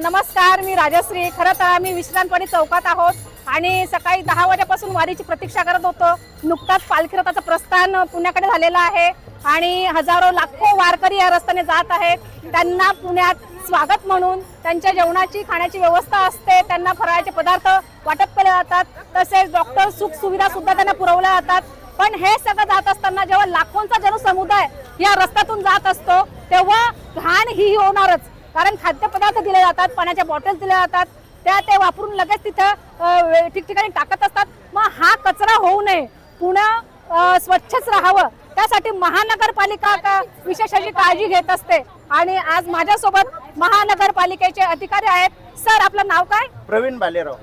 नमस्कार मी राजश्री. खरं तर आम्ही विश्रांतवाडी चौकात आहोत आणि सकाळी दहा वाजेपासून वारीची प्रतीक्षा करत होतो. नुकताच पालखी रथाचं प्रस्थान पुण्याकडे झालेलं आहे आणि हजारो लाखो वारकरी या रस्त्याने जात आहेत. त्यांना पुण्यात स्वागत म्हणून त्यांच्या जेवणाची खाण्याची व्यवस्था असते त्यांना फराळाचे पदार्थ वाटप केले जातात तसेच डॉक्टर सुख सुविधा सुद्धा त्यांना पुरवल्या जातात. पण हे सगळं जात असताना जेव्हा लाखोंचा जनसमुदाय या रस्त्यातून जात असतो तेव्हा घाण ही होणारच. कारण खाद्यपदार्थ दिले जातात पाण्याच्या बॉटल्स दिल्या जातात त्या ते वापरून लगेच तिथं ठिकठिकाणी टाकत असतात. मग हा कचरा होऊ नये. पुणे स्वच्छच राहावं. त्यासाठी महानगरपालिका का विशेष अशी काळजी घेत असते. आणि आज माझ्यासोबत महानगरपालिकेचे अधिकारी आहेत. सर आपलं नाव काय? प्रवीण बालेराव.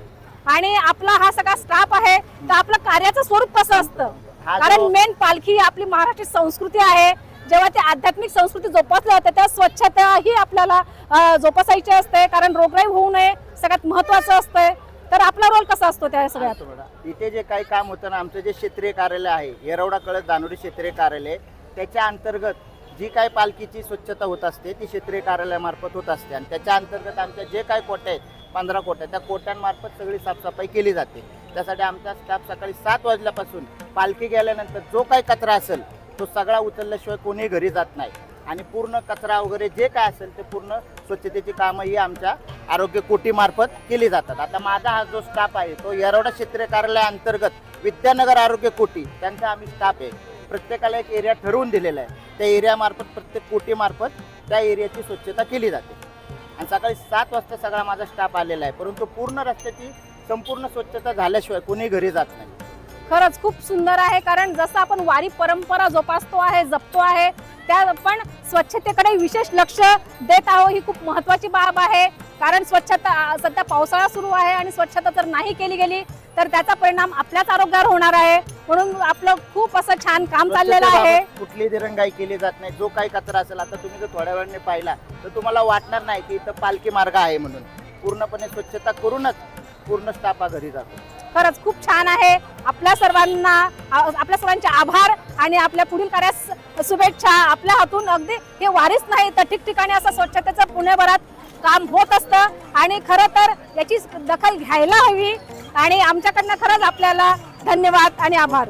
आणि आपला हा सगळा स्टाफ आहे. तर आपलं कार्याचं स्वरूप कसं असतं? कारण मेन पालखी आपली महाराष्ट्र संस्कृती आहे. जेव्हा ती आध्यात्मिक संस्कृती जोपासल्या जाते त्या स्वच्छताही आपल्याला जोपासायची असते. कारण रोगराई होऊ नये सगळ्यात महत्वाचं असतंय तर आपला रोल कसा असतो त्या सगळ्यात? इथे जे काही काम होतं ना आमचं जे क्षेत्रीय कार्यालय आहे येरवडा कळत दानोडी क्षेत्रीय कार्यालय त्याच्या अंतर्गत जी काही पालखीची स्वच्छता होत असते ती क्षेत्रीय कार्यालयामार्फत होत असते. आणि त्याच्या अंतर्गत आमच्या जे काही कोट्या आहेत पंधरा कोट्या त्या कोट्यांमार्फत सगळी साफसफाई केली जाते. त्यासाठी आमचा स्टाफ सकाळी सात वाजल्यापासून पालखी गेल्यानंतर जो काही कचरा असेल तो सगळा उचलल्याशिवाय कोणी घरी जात नाही. आणि पूर्ण कचरा वगैरे जे काय असेल ते पूर्ण स्वच्छतेची कामं ही आमच्या आरोग्य कोटीमार्फत केली जातात. आता माझा हा जो स्टाफ आहे तो येरवडा क्षेत्रीय कार्यालया अंतर्गत विद्यानगर आरोग्य कोटी त्यांचा आम्ही स्टाफ आहे. प्रत्येकाला एक एरिया ठरवून दिलेला आहे. त्या एरियामार्फत प्रत्येक कोटीमार्फत त्या एरियाची स्वच्छता केली जाते. आणि सकाळी सात वाजता सगळा माझा स्टाफ आलेला आहे. परंतु पूर्ण रस्त्याची संपूर्ण स्वच्छता झाल्याशिवाय कोणी घरी जात नाही. खरंच खूप सुंदर आहे कारण जसं आपण वारी परंपरा जोपासतो आहे जपतो आहे त्या पण स्वच्छतेकडे विशेष लक्ष देत आहोत ही खूप महत्वाची बाब आहे. कारण स्वच्छता सध्या पावसाळा सुरू आहे आणि स्वच्छता जर नाही केली गेली तर त्याचा परिणाम आपल्याच आरोग्यावर होणार आहे. म्हणून आपलं खूप असं छान काम चाललेलं आहे. कुठली दिरंगाई केली जात नाही. जो काही कचरा असेल आता तुम्ही जर थोड्या वेळाने पाहिला तर तुम्हाला वाटणार नाही की इथं पालखी मार्ग आहे म्हणून. पूर्णपणे स्वच्छता करूनच पूर्ण स्टाफ घरी जातो. खरंच खूप छान आहे. आपल्या सर्वांना आपल्या सर्वांचे आभार आणि आपल्या पुढील कार्यास शुभेच्छा. आपल्या हातून अगदी हे वारीच नाही तर ठिकठिकाणी असं स्वच्छतेचं पुणेभरात काम होत असतं. आणि खरं तर याची दखल घ्यायला हवी. आणि आमच्याकडनं खरंच आपल्याला धन्यवाद आणि आभार.